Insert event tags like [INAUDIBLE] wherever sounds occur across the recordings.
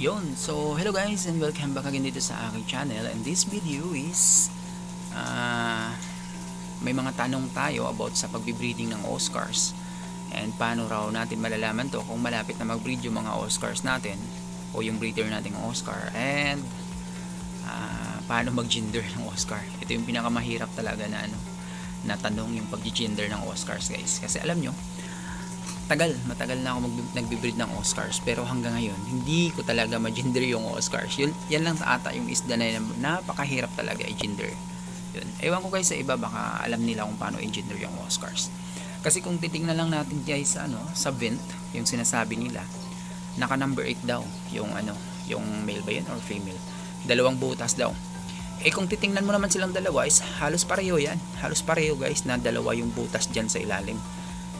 Yon, so hello guys and welcome back again dito sa aking channel. And this video is ah, may mga tanong tayo about sa pagbibreeding ng Oscars. And paano raw natin malalaman to kung malapit na mag-breed yung mga Oscars natin o yung breeder nating Oscar. And ah, paano mag-gender ng Oscar? Ito yung pinakamahirap talaga na ano na tanong yung pag-gender ng Oscars guys. Kasi alam nyo tagal, matagal na ako mag- nagbe-breed ng Oscars pero hanggang ngayon hindi ko talaga ma-gender yung Oscars. Yun, yan lang ata yung isda na yun, napakahirap talaga i-gender. Yun. Ewan ko guys sa iba baka alam nila kung paano i-gender yung Oscars. Kasi kung titingnan lang natin guys sa ano, sa vent, yung sinasabi nila, naka number 8 daw yung ano, yung male ba yun or female. Dalawang butas daw. Eh kung titingnan mo naman silang dalawa is halos pareho yan. Halos pareho guys na dalawa yung butas dyan sa ilalim.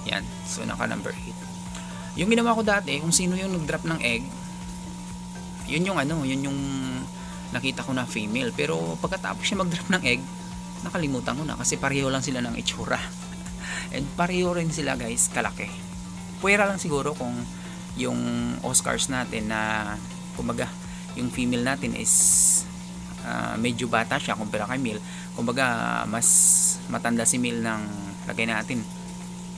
Yan. So, naka number 8. Yung ginawa ko dati, kung sino yung nag-drop ng egg, yun yung ano, yun yung nakita ko na female. Pero pagkatapos siya mag-drop ng egg, nakalimutan ko na kasi pareho lang sila ng itsura. [LAUGHS] And pareho rin sila guys, kalaki. Pwera lang siguro kung yung Oscars natin na kumbaga yung female natin is ah, medyo bata siya kumpara kay male. Kumbaga mas matanda si male ng lagay natin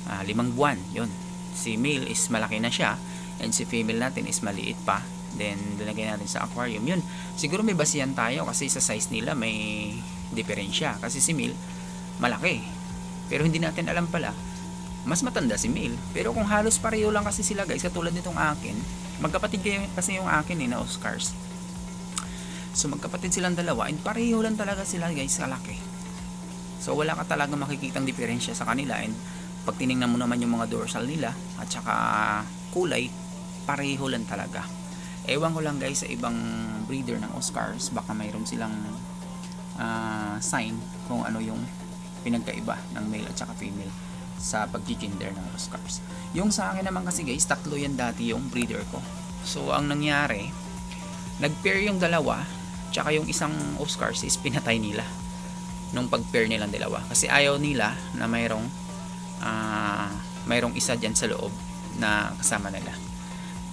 ah, limang buwan yun. Si male is malaki na siya and si female natin is maliit pa. Then linagay natin sa aquarium. Yun siguro may basihan tayo kasi sa size nila may diferensya. Kasi si male malaki. Pero hindi natin alam pala mas matanda si male. Pero kung halos pareho lang kasi sila guys katulad nitong akin magkapatid kayo kasi yung akin eh na Oscars. So magkapatid silang dalawa and pareho lang talaga sila guys sa laki so wala ka talaga makikitang diferensya sa kanila and pag tiningnan mo naman yung mga dorsal nila at saka kulay pareho lang talaga. Ewan ko lang guys sa ibang breeder ng Oscars baka mayroon silang ah, sign kung ano yung pinagkaiba ng male at saka female sa pag-gender ng Oscars. Yung sa akin naman kasi guys tatlo yan dati yung breeder ko. So ang nangyari nag-pair yung dalawa tsaka yung isang Oscars is pinatay nila nung pag-pair nilang dalawa. Kasi ayaw nila na mayroong ah mayroong isa dyan sa loob na kasama nila.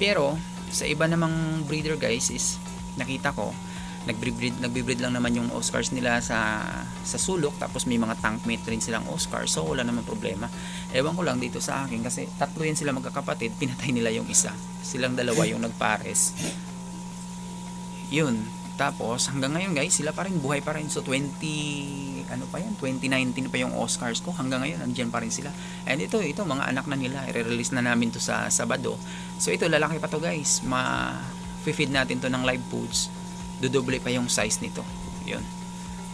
Pero, sa iba namang breeder guys is nakita ko, nagbibreed, nagbibreed lang naman yung Oscars nila sa, sa sulok tapos may mga tank mate rin silang Oscars so wala naman problema. Ewan ko lang dito sa akin kasi tatlo yan sila magkakapatid, [LAUGHS] pinatay nila yung isa. Silang dalawa yung nagpares. Yun. Tapos, hanggang ngayon guys, sila pa rin, buhay pa rin. So, 20, ano pa yan? 2019 pa yung Oscars ko. Hanggang ngayon, andyan pa rin sila. And ito, ito, mga anak na nila. I-release na namin to sa Sabado. So, ito, lalaki pa to guys. Ma-feed natin to ng live foods. Dudoble pa yung size nito. Yun.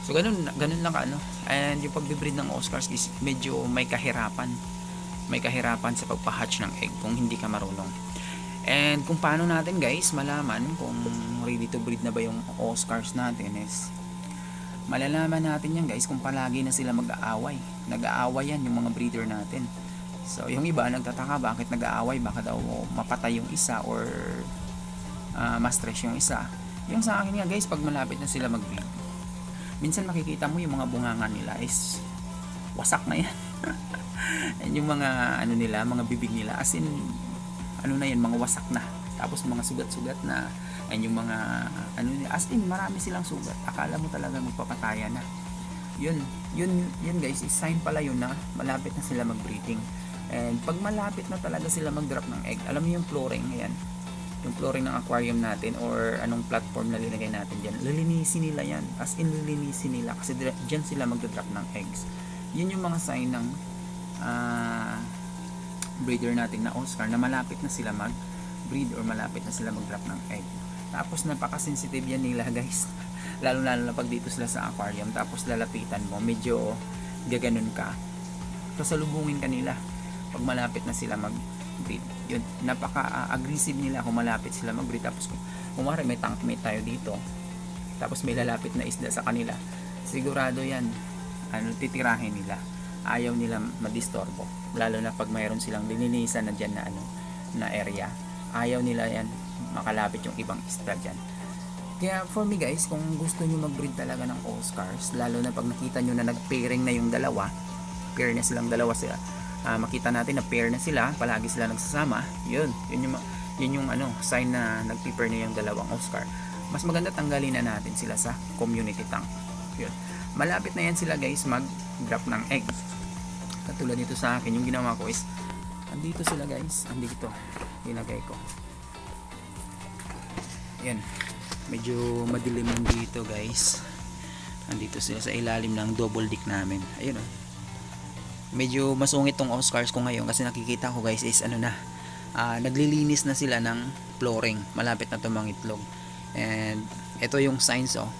So, ganun, ganun lang ano. And yung pagbibreed ng Oscars is medyo may kahirapan. May kahirapan sa pagpahatch ng egg kung hindi ka marunong. And kung paano natin guys malaman kung ready to breed na ba yung Oscars natin is malalaman natin yan guys kung palagi na sila mag-aaway. Nag-aaway yan yung mga breeder natin. So yung iba nagtataka bakit nag-aaway, baka daw mapatay yung isa or ah, ma-stress yung isa. Yung sa akin nga guys pag malapit na sila mag-breed, minsan makikita mo yung mga bunganga nila is wasak na yan. [LAUGHS] And yung mga ano nila, mga bibig nila as in ano na yan, mga wasak na. Tapos mga sugat-sugat na. And yung mga, ano as in, marami silang sugat. Akala mo talaga magpapataya na. Yun, yun, yun guys, is sign pala yun na malapit na sila mag-breeding. And pag malapit na talaga sila mag-drop ng egg, alam mo yung flooring, ayan, yung flooring ng aquarium natin or anong platform na linagay natin dyan, lilinisin nila yan. As in, lilinisin nila kasi dyan sila mag-drop ng eggs. Yun yung mga sign ng ah breeder natin na Oscar na malapit na sila mag breed or malapit na sila mag drop ng egg. Tapos napaka-sensitive yan nila [LAUGHS] guys. Lalo lalo na pag dito sila sa aquarium tapos lalapitan mo medyo gaganon ka. Kasalubungin ka nila pag malapit na sila mag breed yun napaka-aggressive nila kung malapit sila mag breed tapos kung kumari may tank mate tayo dito tapos may lalapit na isda sa kanila sigurado yan ano titirahin nila ayaw nila madistorbo lalo na pag mayroon silang lininisan na dyan na ano na area ayaw nila yan makalapit yung ibang isda dyan kaya for me guys kung gusto nyo mag-breed talaga ng Oscars lalo na pag nakita nyo na nag-pairing na yung dalawa pair na silang dalawa sila Ah, makita natin na pair na sila palagi sila nagsasama yun yun yung, yun yung ano, sign na nag-prepare na yung dalawang Oscar. Mas maganda tanggalin na natin sila sa community tank. Yun. Malapit na yan sila guys mag-drop ng egg. Katulad nito sa akin, yung ginawa ko is andito sila guys, andito. Ilagay ko. Yan. Medyo madilim dito guys. Andito sila sa ilalim ng double dick namin. Ayun oh. Medyo masungit tong Oscars ko ngayon kasi nakikita ko guys is ano na. ah, naglilinis na sila ng flooring. Malapit na to mangitlog. And ito yung signs oh.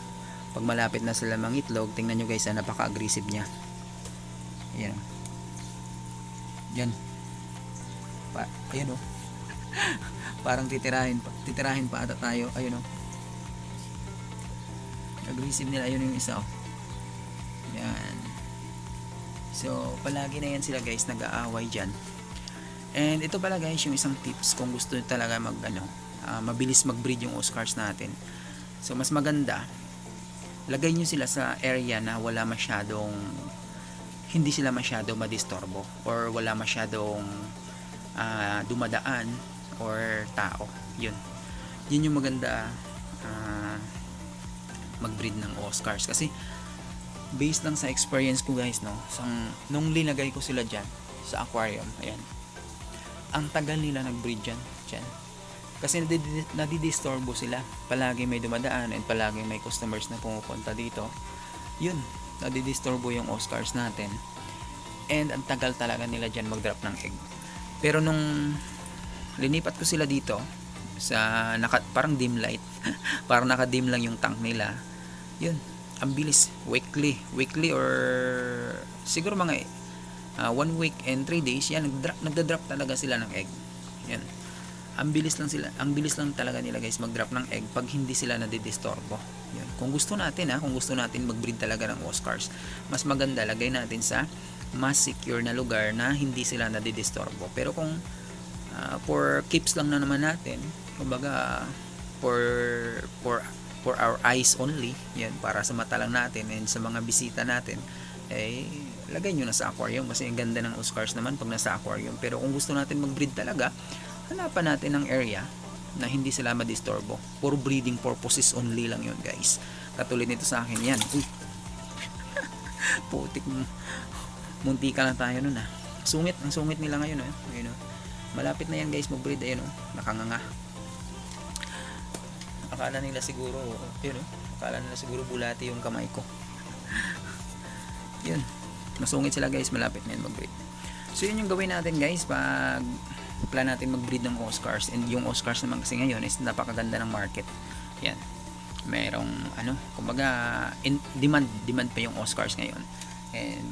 Pag malapit na sila mangitlog, tingnan nyo guys, ah, napaka-aggressive niya. Ayan. Yan. Pa, ayan oh. Parang titirahin pa, titirahin pa ata tayo. Ayun oh. Aggressive nila, ayun yung isa oh. Yan. So, palagi na yan sila guys, nag-aaway dyan. And ito pala guys, yung isang tips kung gusto talaga mag, ano, ah, mabilis mag-breed yung Oscars natin. So, mas maganda, lagay nyo sila sa area na wala masyadong, hindi sila masyado madistorbo or wala masyadong ah, dumadaan or tao. Yun. Yun yung maganda ah, mag-breed ng Oscars. Kasi, based lang sa experience ko guys, no, sang, nung linagay ko sila dyan, sa aquarium, ayan, ang tagal nila nag-breed dyan, dyan. Kasi nadidi- nadidisturbo sila. Palagi may dumadaan and palagi may customers na pumupunta dito. Yun, nadidisturbo yung Oscars natin. And ang tagal talaga nila dyan mag-drop ng egg. Pero nung linipat ko sila dito, sa naka, parang dim light, [LAUGHS] parang naka-dim lang yung tank nila, yun, ang bilis, weekly, weekly or siguro mga uh, one week and three days, yan, nagdrop, nagda-drop talaga sila ng egg. Yan. Ang bilis lang sila, ang bilis lang talaga nila guys mag-drop ng egg pag hindi sila nadidistorbo. Yan. Kung gusto natin ha, kung gusto natin mag-breed talaga ng Oscars, mas maganda lagay natin sa mas secure na lugar na hindi sila nadidistorbo. Pero kung uh, for keeps lang na naman natin, kumbaga for for for our eyes only, yan para sa mata lang natin and sa mga bisita natin, eh lagay nyo na sa aquarium kasi ang ganda ng Oscars naman pag nasa aquarium. Pero kung gusto natin mag-breed talaga, hanapan natin ng area na hindi sila madistorbo. For breeding purposes only lang yun guys. Katulad nito sa akin yan. Uy. [LAUGHS] Putik mo. Munti ka lang tayo nun ah. Sungit, ang sungit nila ngayon eh. Ayun, oh. Malapit na yan guys mag-breed. Ayun oh. Nakanganga. Akala nila siguro, yun oh. Akala nila siguro bulati yung kamay ko. [LAUGHS] yun. Masungit sila guys. Malapit na yan mag-breed. So yun yung gawin natin guys pag plan natin mag-breed ng Oscars and yung Oscars naman kasi ngayon is napakaganda ng market. Yan. Merong ano, kumbaga in demand demand pa yung Oscars ngayon. And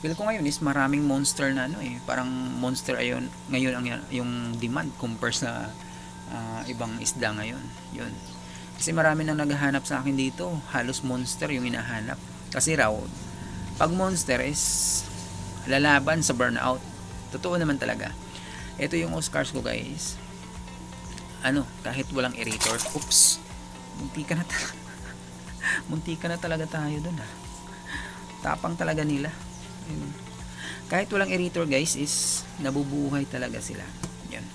feel ko ngayon is maraming monster na ano eh, parang monster ayon ngayon ang yung demand compare sa ah, ibang isda ngayon. Yun. Kasi marami nang naghahanap sa akin dito, halos monster yung hinahanap. Kasi raw pag monster is lalaban sa burnout. Totoo naman talaga. Ito yung Oscars ko guys. Ano, kahit walang aerator. Oops. Munti ka na talaga. [LAUGHS] Munti ka na talaga tayo dun ah. Tapang talaga nila. Ayun. Kahit walang aerator guys is nabubuhay talaga sila. Yan.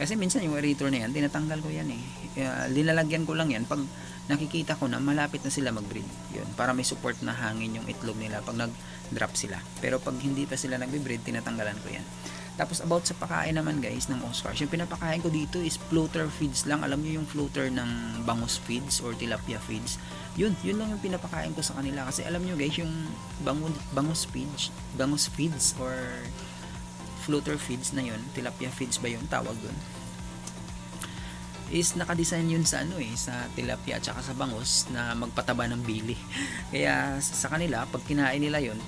Kasi minsan yung aerator na yan, tinatanggal ko yan eh. Kaya, linalagyan ko lang yan pag nakikita ko na malapit na sila mag-breed. Yun, para may support na hangin yung itlog nila pag nag-drop sila. Pero pag hindi pa sila nagbe-breed, tinatanggalan ko yan. Tapos about sa pakain naman guys ng Oscars, yung pinapakain ko dito is floater feeds lang. Alam niyo yung floater ng bangus feeds or tilapia feeds. Yun, yun lang yung pinapakain ko sa kanila kasi alam niyo guys yung bangus, bangus feeds, bangus feeds or floater feeds na yun, tilapia feeds ba yun tawag dun? is nakadesign yun sa ano eh sa tilapia at saka sa bangus na magpataba ng bili [LAUGHS] kaya sa kanila pag kinain nila yun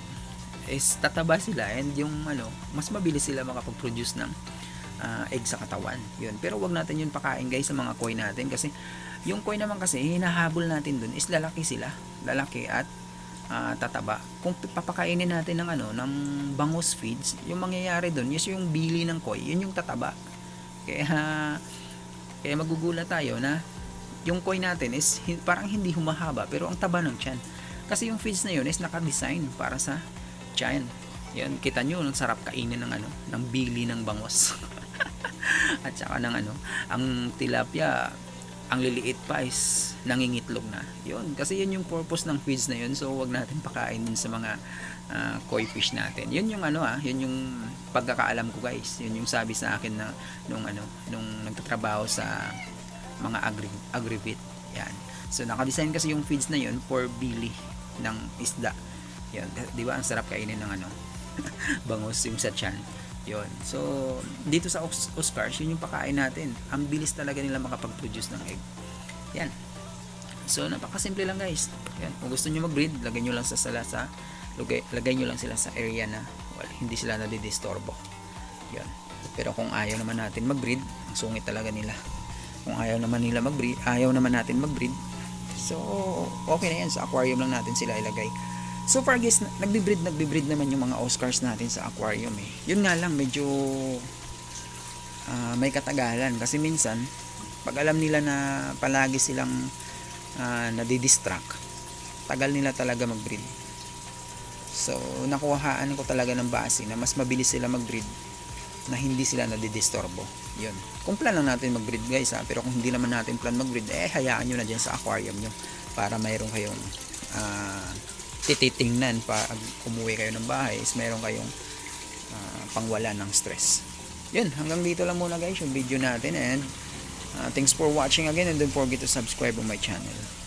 is tataba sila and yung ano mas mabilis sila makapag-produce ng ah, egg sa katawan. Yun. Pero wag natin yun pakain guys sa mga koi natin. Kasi yung koi naman kasi hinahabol natin dun is lalaki sila. Lalaki at ah, tataba. Kung papakainin natin ng ano ng bangus feeds yung mangyayari dun is yung bili ng koi yun yung tataba. Kaya kaya magugulat tayo na yung koi natin is parang hindi humahaba pero ang taba ng tiyan. Kasi yung feeds na yun is naka-design para sa tiyan. Yan, kita nyo, ang sarap kainin ng ano, ng bili ng bangos. [LAUGHS] At saka ng ano, ang tilapia, ang liliit pa is nangingitlog na. Yun, kasi yun yung purpose ng feeds na yun. So, wag natin pakain din sa mga ah, koi fish natin. Yun yung ano ah, yun yung pagkakaalam ko guys. Yun yung sabi sa akin na nung ano, nung nagtatrabaho sa mga agri agrivit. Yan. So, nakadesign kasi yung feeds na yun for bili ng isda. Yan, di ba ang sarap kainin ng ano, [LAUGHS] bangus yung sa tiyan. Yun. So, dito sa Os- Oscars, yun yung pakain natin. Ang bilis talaga nila makapag-produce ng egg. Yan. So, napakasimple lang guys. Yan. Kung gusto nyo mag-breed, lagay nyo lang sa sala sa lagay, lagay nyo lang sila sa area na well, hindi sila nadidistorbo. Yan. Pero kung ayaw naman natin mag-breed, ang sungit talaga nila. Kung ayaw naman nila mag-breed, ayaw naman natin mag-breed, so okay na yan. Sa aquarium lang natin sila ilagay. So far guys, na- nagbe-breed, nagbe-breed naman yung mga Oscars natin sa aquarium eh. Yun nga lang, medyo ah, may katagalan. Kasi minsan, pag alam nila na palagi silang uh, nadidistract, tagal nila talaga mag-breed. So, nakuhaan ko talaga ng base na mas mabilis sila mag-breed na hindi sila nadidistorbo. Yun. Kung plan lang natin mag-breed guys ha, pero kung hindi naman natin plan mag-breed, eh hayaan nyo na dyan sa aquarium nyo para mayroon kayong ah, tititingnan pag umuwi kayo ng bahay is mayroon kayong ah, pangwala ng stress. Yun, hanggang dito lang muna guys yung video natin and ah, thanks for watching again and don't forget to subscribe on my channel.